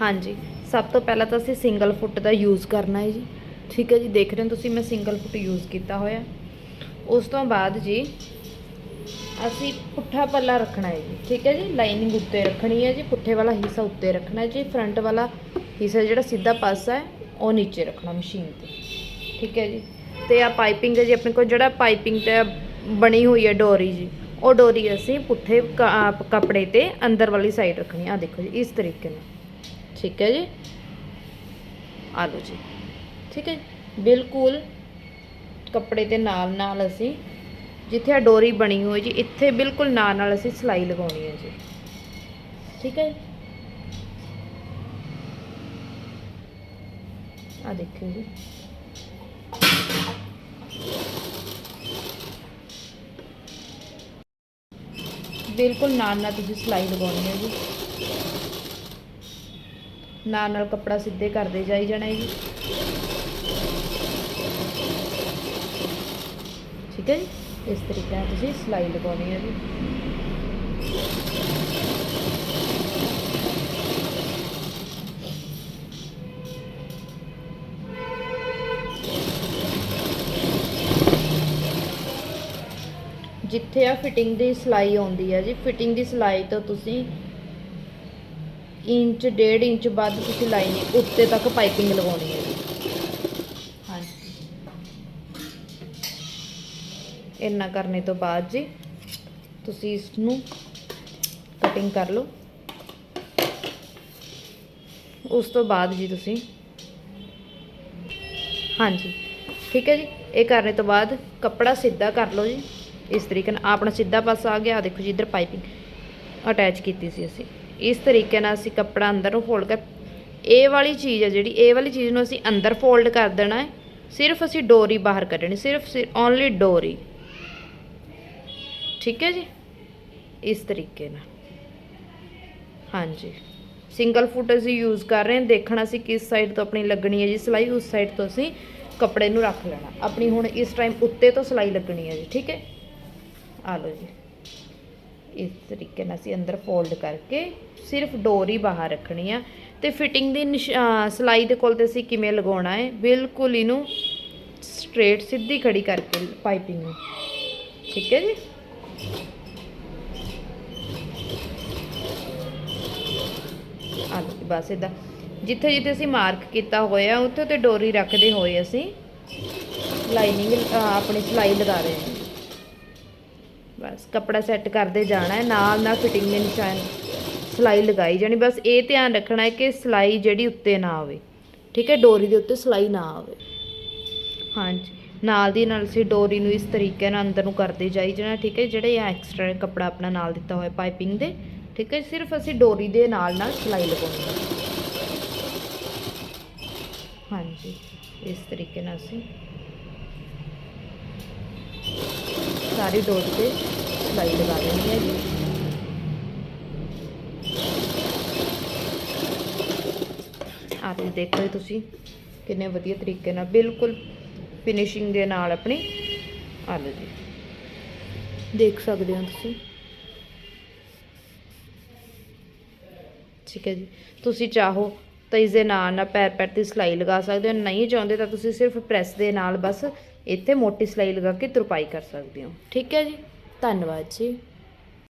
ਹਾਂਜੀ। ਸਭ ਤੋਂ ਪਹਿਲਾਂ ਤਾਂ ਅਸੀਂ ਸਿੰਗਲ ਫੁੱਟ ਦਾ ਯੂਜ਼ ਕਰਨਾ ਹੈ ਜੀ। ਠੀਕ ਹੈ ਜੀ, ਦੇਖ ਰਹੇ ਹੋ ਤੁਸੀਂ, ਮੈਂ ਸਿੰਗਲ ਫੁੱਟ ਯੂਜ਼ ਕੀਤਾ ਹੋਇਆ। ਉਸ ਤੋਂ ਬਾਅਦ ਜੀ, ਅਸੀਂ ਪੁੱਠਾ ਪੱਲਾ ਰੱਖਣਾ ਹੈ ਜੀ। ਠੀਕ ਹੈ ਜੀ ਲਾਈਨਿੰਗ ਉੱਤੇ ਰੱਖਣੀ ਹੈ ਜੀ, ਪੁੱਠੇ ਵਾਲਾ ਹਿੱਸਾ ਉੱਤੇ ਰੱਖਣਾ ਹੈ ਜੀ ਫਰੰਟ ਵਾਲਾ ਹਿੱਸਾ ਜਿਹੜਾ ਸਿੱਧਾ ਪਾਸਾ ਹੈ, ਉਹ ਨੀਚੇ ਰੱਖਣਾ ਮਸ਼ੀਨ ਤੇ। ਠੀਕ ਹੈ ਜੀ, ਤੇ ਆ ਪਾਈਪਿੰਗ ਹੈ ਜੀ, ਆਪਣੇ ਕੋਲ ਜਿਹੜਾ ਪਾਈਪਿੰਗ ਤੇ ਬਣੀ ਹੋਈ ਹੈ ਡੋਰੀ ਜੀ, ਉਹ ਡੋਰੀ ਅਸੀਂ ਪੁੱਠੇ ਕੱਪੜੇ ਤੇ ਅੰਦਰ ਵਾਲੀ ਸਾਈਡ ਰੱਖਣੀ ਆ ਦੇਖੋ ਜੀ, ਇਸ ਤਰੀਕੇ ਨਾਲ। ਠੀਕ ਹੈ ਜੀ। ਆ ਲਓ ਜੀ। ਠੀਕ ਹੈ ਬਿਲਕੁਲ ਕੱਪੜੇ ਦੇ ਨਾਲ ਨਾਲ ਅਸੀਂ ਜਿੱਥੇ ਆ ਡੋਰੀ ਬਣੀ ਹੋਈ ਜੀ, ਇੱਥੇ ਬਿਲਕੁਲ ਨਾਲ ਨਾਲ ਅਸੀਂ ਸਿਲਾਈ ਲਗਾਉਣੀ ਹੈ ਜੀ। ਠੀਕ ਹੈ ਆ ਦੇਖਿਓ ਜੀ। ਬਿਲਕੁਲ ਨਾਲ ਨਾਲ ਤੁਸੀਂ ਸਿਲਾਈ ਲਗਾਉਣੀ ਹੈ ਜੀ। ਨਾਲ ਨਾਲ ਕੱਪੜਾ ਸਿੱਧੇ ਕਰਦੇ ਜਾਈ ਜਾਣਾ ਜੀ। ਠੀਕ ਹੈ ਜੀ? ਇਸ ਤਰੀਕੇ ਨਾਲ ਤੁਸੀਂ ਸਿਲਾਈ ਲਗਾਉਣੀ ਹੈ ਜੀ। ਜਿੱਥੇ ਆ ਫਿਟਿੰਗ ਦੀ ਸਿਲਾਈ ਆਉਂਦੀ ਹੈ ਜੀ। ਫਿਟਿੰਗ ਦੀ ਸਿਲਾਈ ਤੋਂ ਤੁਸੀਂ ਇੰਚ, ਡੇਢ ਇੰਚ ਵੱਧ ਤੁਸੀਂ ਲਾਈਨਿੰਗ ਉੱਤੇ ਤੱਕ ਪਾਈਪਿੰਗ ਲਗਾਉਣੀ ਹੈ। ਜੀ ਹਾਂਜੀ। ਇੰਨਾ ਕਰਨੇ ਤੋਂ ਬਾਅਦ ਜੀ, ਤੁਸੀਂ ਇਸ ਨੂੰ ਕਟਿੰਗ ਕਰ ਲਓ। ਉਸ ਤੋਂ ਬਾਅਦ ਜੀ ਤੁਸੀਂ, ਹਾਂਜੀ, ਠੀਕ ਹੈ ਜੀ। ਇਹ ਕਰਨੇ ਤੋਂ ਬਾਅਦ ਕੱਪੜਾ ਸਿੱਧਾ ਕਰ ਲਓ ਜੀ। ਇਸ ਤਰੀਕੇ ਨਾਲ ਆਪਣਾ ਸਿੱਧਾ ਪਾਸਾ ਆ ਗਿਆ। ਦੇਖੋ ਜੀ, ਇੱਧਰ ਪਾਈਪਿੰਗ ਅਟੈਚ ਕੀਤੀ ਸੀ ਅਸੀਂ। ਇਸ ਤਰੀਕੇ ਨਾਲ ਅਸੀਂ ਕੱਪੜਾ ਅੰਦਰ ਨੂੰ ਫੋਲਡ ਕਰ, ਇਹ ਵਾਲੀ ਚੀਜ਼ ਹੈ ਜਿਹੜੀ, ਇਹ ਵਾਲੀ ਚੀਜ਼ ਨੂੰ ਅਸੀਂ ਅੰਦਰ ਫੋਲਡ ਕਰ ਦੇਣਾ ਹੈ। ਸਿਰਫ ਅਸੀਂ ਡੋਰੀ ਬਾਹਰ ਕੱਢਣੀ, ਸਿਰਫ ਓਨਲੀ ਡੋਰੀ। ਠੀਕ ਹੈ ਜੀ? ਇਸ ਤਰੀਕੇ ਨਾਲ। ਹਾਂਜੀ। ਸਿੰਗਲ ਫੁੱਟ ਅਸੀਂ ਯੂਜ਼ ਕਰ ਰਹੇ ਹਾਂ, ਦੇਖਣਾ ਅਸੀਂ ਕਿਸ ਸਾਈਡ ਤੋਂ ਆਪਣੀ ਲੱਗਣੀ ਹੈ ਜੀ ਸਿਲਾਈ, ਉਸ ਸਾਈਡ ਤੋਂ ਅਸੀਂ ਕੱਪੜੇ ਨੂੰ ਰੱਖ ਲੈਣਾ। ਆਪਣੀ ਹੁਣ ਇਸ ਟਾਈਮ ਉੱਤੇ ਤੋਂ ਸਿਲਾਈ ਲੱਗਣੀ ਹੈ ਜੀ, ਠੀਕ ਹੈ? ਆ ਲਓ ਜੀ। ਇਸ ਤਰੀਕੇ ਨਾਲ ਅਸੀਂ ਅੰਦਰ ਫੋਲਡ ਕਰਕੇ ਸਿਰਫ ਡੋਰ ਹੀ ਬਾਹਰ ਰੱਖਣੀ ਆ। ਤੇ ਫਿਟਿੰਗ ਦੀ ਨਿਸ਼- ਸਿਲਾਈ ਦੇ ਕੋਲ ਤੇ ਅਸੀਂ ਕਿਵੇਂ ਲਗਾਉਣਾ ਹੈ? ਬਿਲਕੁਲ ਇਹਨੂੰ ਸਟ੍ਰੇਟ ਸਿੱਧੀ ਖੜੀ ਕਰਕੇ ਪਾਈਪਿੰਗ ਨੂੰ। ਠੀਕ ਹੈ ਜੀ? ਆ ਬਸ ਇਦਾਂ ਜਿੱਥੇ ਜਿੱਥੇ ਅਸੀਂ ਮਾਰਕ ਕੀਤਾ ਹੋਇਆ, ਉੱਥੇ ਉੱਤੇ ਡੋਰੀ ਰੱਖਦੇ ਹੋਏ ਅਸੀਂ ਲਾਈਨਿੰਗ ਆਪਣੀ ਸਿਲਾਈ ਲਗਾ ਰਹੇ ਹਾਂ। ਬਸ ਕੱਪੜਾ ਸੈੱਟ ਕਰਦੇ ਜਾਣਾ ਹੈ, ਨਾਲ ਨਾਲ ਫਿਟਿੰਗ ਦੇ ਨਿਸ਼ਾਨ ਸਿਲਾਈ ਲਗਾਈ ਜਾਣੀ, ਬਸ ਇਹ ਧਿਆਨ ਰੱਖਣਾ ਹੈ ਕਿ ਸਿਲਾਈ ਜਿਹੜੀ ਉੱਤੇ ਨਾ ਆਵੇ, ਠੀਕ ਹੈ, ਡੋਰੀ ਦੇ ਉੱਤੇ ਸਿਲਾਈ ਨਾ ਆਵੇ। ਹਾਂਜੀ, ਨਾਲ ਦੀ ਨਾਲ ਅਸੀਂ ਡੋਰੀ ਨੂੰ ਇਸ ਤਰੀਕੇ ਨਾਲ ਅੰਦਰ ਨੂੰ ਕਰਦੇ ਜਾਈ ਜਾਣਾ, ਠੀਕ ਹੈ, ਜਿਹੜੇ ਆ ਐਕਸਟਰਾ ਕੱਪੜਾ ਆਪਣਾ ਨਾਲ ਦਿੱਤਾ ਹੋਇਆ ਪਾਈਪਿੰਗ ਦੇ, ਠੀਕ ਹੈ, ਸਿਰਫ ਅਸੀਂ ਡੋਰੀ ਦੇ ਨਾਲ ਨਾਲ ਸਿਲਾਈ ਲਗਾਉਂਦੇ ਹਾਂ। ਹਾਂਜੀ, ਇਸ ਤਰੀਕੇ ਨਾਲ ਅਸੀਂ ਸਾਰੀ ਡੋਰੀ ਤੇ ਸਿਲਾਈ ਲਗਾ ਦੇਣੀ ਹੈ ਜੀ। ਆਪ ਜੀ ਦੇਖ ਲਓ ਤੁਸੀਂ, ਕਿੰਨੇ ਵਧੀਆ ਤਰੀਕੇ ਨਾਲ, ਬਿਲਕੁਲ ਫਿਨਿਸ਼ਿੰਗ ਦੇ ਨਾਲ ਆਪਣੀ ਆ ਲਓ ਜੀ ਦੇਖ ਸਕਦੇ ਹੋ ਤੁਸੀਂ। ਠੀਕ ਹੈ ਜੀ। ਤੁਸੀਂ ਚਾਹੋ ਤਾਂ ਇਸ ਦੇ ਨਾਲ ਨਾਲ ਪੈਰ ਪੈਰ ਤੇ ਸਿਲਾਈ ਲਗਾ ਸਕਦੇ ਹੋ। ਨਹੀਂ ਚਾਹੁੰਦੇ ਤਾਂ ਤੁਸੀਂ ਸਿਰਫ ਪ੍ਰੈਸ ਦੇ ਨਾਲ ਬਸ ਇੱਥੇ ਮੋਟੀ ਸਿਲਾਈ ਲਗਾ ਕੇ ਤੁਰਪਾਈ ਕਰ ਸਕਦੇ ਹੋ। ਠੀਕ ਹੈ ਜੀ? ਧੰਨਵਾਦ ਜੀ।